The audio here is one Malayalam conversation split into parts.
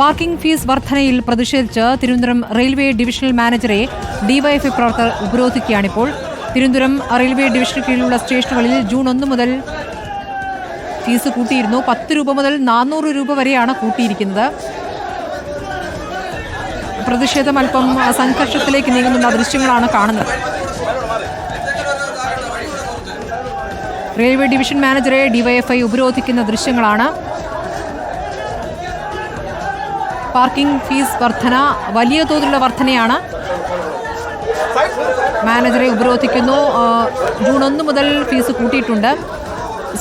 പാർക്കിംഗ് ഫീസ് വർധനയിൽ പ്രതിഷേധിച്ച് തിരുവനന്തപുരം റെയിൽവേ ഡിവിഷണൽ മാനേജറെ ഡിവൈഎഫ്ഐ പ്രവർത്തകർ ഉപരോധിക്കുകയാണിപ്പോൾ. തിരുവനന്തപുരം റെയിൽവേ ഡിവിഷന് കീഴിലുള്ള സ്റ്റേഷനുകളിൽ ജൂൺ ഒന്ന് മുതൽ ഫീസ് കൂട്ടിയിരുന്നു. പത്ത് രൂപ മുതൽ നാനൂറ് രൂപ വരെയാണ് കൂട്ടിയിരിക്കുന്നത്. പ്രതിഷേധം അല്പം സംഘർഷത്തിലേക്ക് നീങ്ങുന്ന ദൃശ്യങ്ങളാണ് കാണുന്നത്. റെയിൽവേ ഡിവിഷൻ മാനേജറെ ഡിവൈഎഫ്ഐ ഉപരോധിക്കുന്ന ദൃശ്യങ്ങളാണ് പാർക്കിംഗ് ഫീസ് വർധന വലിയ തോതിലുള്ള വർധനയാണ്. മാനേജറെ ഉപരോധിക്കുന്നു. ജൂൺ ഒന്ന് മുതൽ ഫീസ് കൂട്ടിയിട്ടുണ്ട്.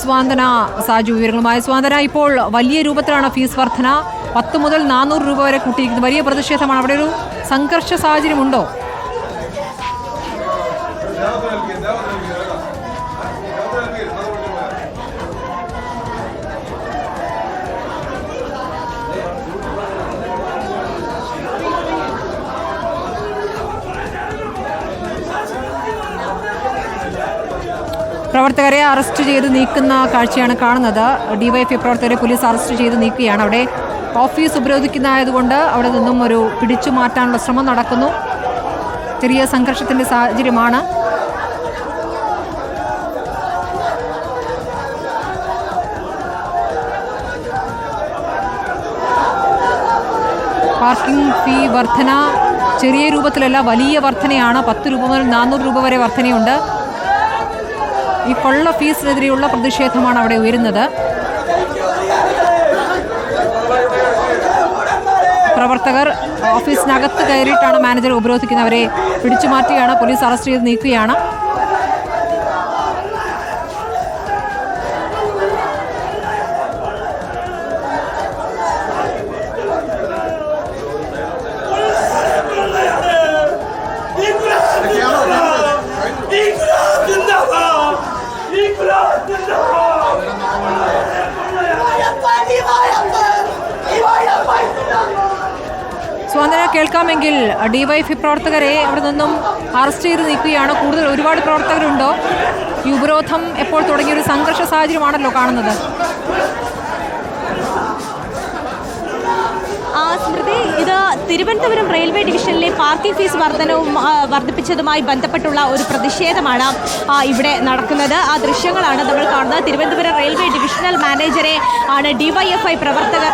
സ്വാന്തന സാജു വിവരങ്ങളുമായി സ്വാന്തന. ഇപ്പോൾ വലിയ രൂപത്തിലാണ് ഫീസ് വർധന. പത്ത് മുതൽ നാനൂറ് രൂപ വരെ കൂട്ടിയിരിക്കുന്നത് വലിയ പ്രതിഷേധമാണ്. അവിടെ ഒരു സംഘർഷ സാഹചര്യമുണ്ടോ? പ്രവർത്തകരെ അറസ്റ്റ് ചെയ്ത് നീക്കുന്ന കാഴ്ചയാണ് കാണുന്നത്. ഡിവൈഎഫ്ഐ പ്രവർത്തകരെ പോലീസ് അറസ്റ്റ് ചെയ്ത് നീക്കുകയാണ്. അവിടെ ഓഫീസ് ഉപരോധിക്കുന്നതായതുകൊണ്ട് അവിടെ നിന്നും ഒരു പിടിച്ചു മാറ്റാനുള്ള ശ്രമം നടക്കുന്നു. ചെറിയ സംഘർഷത്തിന്റെ സാഹചര്യമാണ്. പാർക്കിംഗ് ഫീ വർധന ചെറിയ രൂപത്തിലല്ല വലിയ വർധനയാണ്. പത്ത് രൂപ മുതൽ നാനൂറ് രൂപ വരെ വർധനയുണ്ട്. ഈ കൊള്ള ഫീസിനെതിരെയുള്ള പ്രതിഷേധമാണ് അവിടെ ഉയരുന്നത്. പ്രവർത്തകർ ഓഫീസിനകത്ത് കയറിയിട്ടാണ് മാനേജർ ഉപരോധിക്കുന്നവരെ പിടിച്ചു മാറ്റുകയാണ് പോലീസ് അറസ്റ്റ് ചെയ്ത് നീക്കുകയാണ്. കേൾക്കാമെങ്കിൽ ഡിവൈഎഫ്ഐ പ്രവർത്തകരെ അവിടെ നിന്നും അറസ്റ്റ് ചെയ്ത് നീക്കുകയാണ്. കൂടുതൽ ഒരുപാട് പ്രവർത്തകരുണ്ടോ? ഈ ഉപരോധം എപ്പോൾ തുടങ്ങിയ ഒരു സംഘർഷ സാഹചര്യമാണല്ലോ കാണുന്നത്. സ്മൃതി ഇത് തിരുവനന്തപുരം റെയിൽവേ ഡിവിഷനിലെ പാർക്കിംഗ് ഫീസ് വർധനവും വർദ്ധിപ്പിച്ചതുമായി ബന്ധപ്പെട്ടുള്ള ഒരു പ്രതിഷേധമാണ് ഇവിടെ നടക്കുന്നത്. ആ ദൃശ്യങ്ങളാണ് നമ്മൾ കാണുന്നത്. തിരുവനന്തപുരം റെയിൽവേ ഡിവിഷണൽ മാനേജറെ ആണ് ഡിവൈഎഫ്ഐ പ്രവർത്തകർ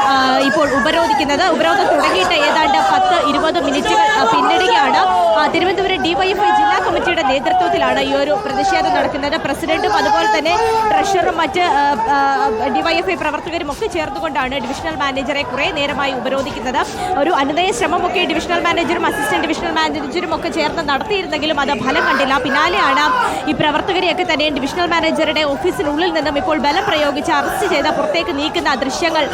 ഇപ്പോൾ ഉപരോധിക്കുന്നത്. ഉപരോധം തുടങ്ങിയിട്ട് ഏതാണ്ട് പത്ത് ഇരുപത് മിനിറ്റുകൾ പിന്നിടുകയാണ് തിരുവനന്തപുരം ഡിവൈഎഫ്ഐ ജില്ലാ കമ്മിറ്റിയുടെ നേതൃത്വത്തിലാണ് ഈ ഒരു പ്രതിഷേധം നടക്കുന്നത്. പ്രസിഡന്റും അതുപോലെ തന്നെ ട്രഷറും മറ്റ് ഡിവൈഎഫ്ഐ പ്രവർത്തകരും ഒക്കെ ചേർന്നുകൊണ്ടാണ് ഡിവിഷണൽ മാനേജറെ കുറേ നേരമായി ഉപരോധിക്കുന്നത്. ഒരു അനുനയ ശ്രമമൊക്കെ ഡിവിഷണൽ മാനേജറും അസിസ്റ്റന്റ് ഡിവിഷണൽ മാനേജറും ഒക്കെ ചേർന്ന് നടത്തിയിരുന്നെങ്കിലും അത് ഫലം കണ്ടില്ല. പിന്നാലെയാണ് ഈ പ്രവർത്തകരെയൊക്കെ തന്നെ ഡിവിഷണൽ മാനേജറുടെ ഓഫീസിനുള്ളിൽ നിന്നും ഇപ്പോൾ ബലം പ്രയോഗിച്ച് അറസ്റ്റ് ചെയ്ത പുറത്തേക്ക് നീക്കുന്ന ദൃശ്യങ്ങൾ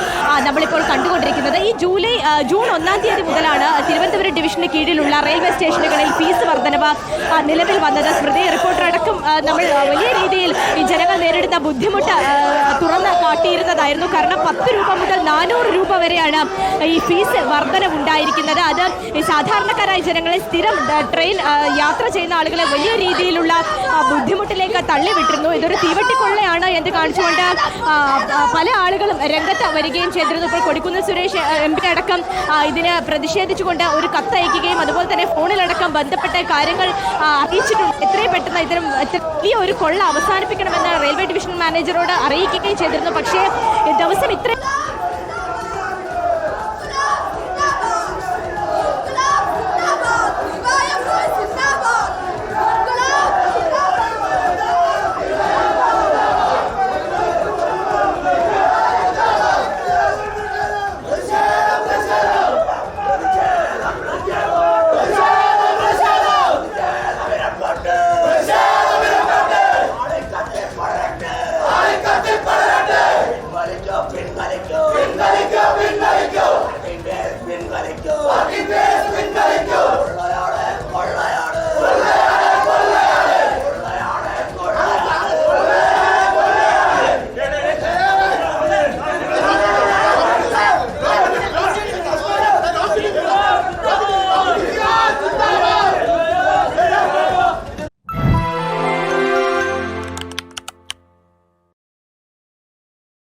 നമ്മളിപ്പോൾ കണ്ടുകൊണ്ടിരിക്കുന്നത്. ഈ ജൂലൈ ജൂൺ ഒന്നാം തീയതി മുതലാണ് തിരുവനന്തപുരം ഡിവിഷന് കീഴിലുള്ള റെയിൽവേ സ്റ്റേഷനുകളിൽ ഫീസ് വർധനവ് നിലവിൽ വന്നത്. സ്മൃതി റിപ്പോർട്ടർ അടക്കം നമ്മൾ വലിയ രീതിയിൽ ഈ ജനങ്ങൾ നേരിടുന്ന ബുദ്ധിമുട്ട് തുറന്ന് കാട്ടിയിരുന്നതായിരുന്നു. കാരണം പത്ത് രൂപ മുതൽ നാനൂറ് രൂപ വരെയാണ് ഈ ഫീസ് വർധനവുണ്ടായിരിക്കുന്നത്. അത് സാധാരണക്കാരായ ജനങ്ങളെ സ്ഥിരം ട്രെയിൻ യാത്ര ചെയ്യുന്ന ആളുകളെ വലിയ രീതിയിലുള്ള ബുദ്ധിമുട്ടിലേക്ക് തള്ളിവിട്ടിരുന്നു. ഇതൊരു തീവട്ടിക്കൊള്ളയാണ് എന്ന് കാണിച്ചുകൊണ്ട് പല ആളുകളും രംഗത്ത് വരികയും ചെയ്തിരുന്നു. ഇപ്പോൾ കൊടിക്കുന്നിൽ സുരേഷ് എം പി അടക്കം ഇതിന് പ്രതിഷേധിച്ചുകൊണ്ട് ഒരു കത്ത് അയക്കുകയും അതുപോലെ തന്നെ ഫോണിലടക്കം ബന്ധപ്പെട്ട കാര്യങ്ങൾ അറിയിച്ചിട്ടുണ്ട്. എത്രയും പെട്ടെന്ന് ഇത്തരം വലിയ ഒരു കൊള്ള അവസാനിപ്പിക്കണമെന്ന് റെയിൽവേ ഡിവിഷൻ മാനേജറോട് അറിയിക്കുകയും ചെയ്തിരുന്നു. പക്ഷേ ഈ ദിവസം ഇത്രയും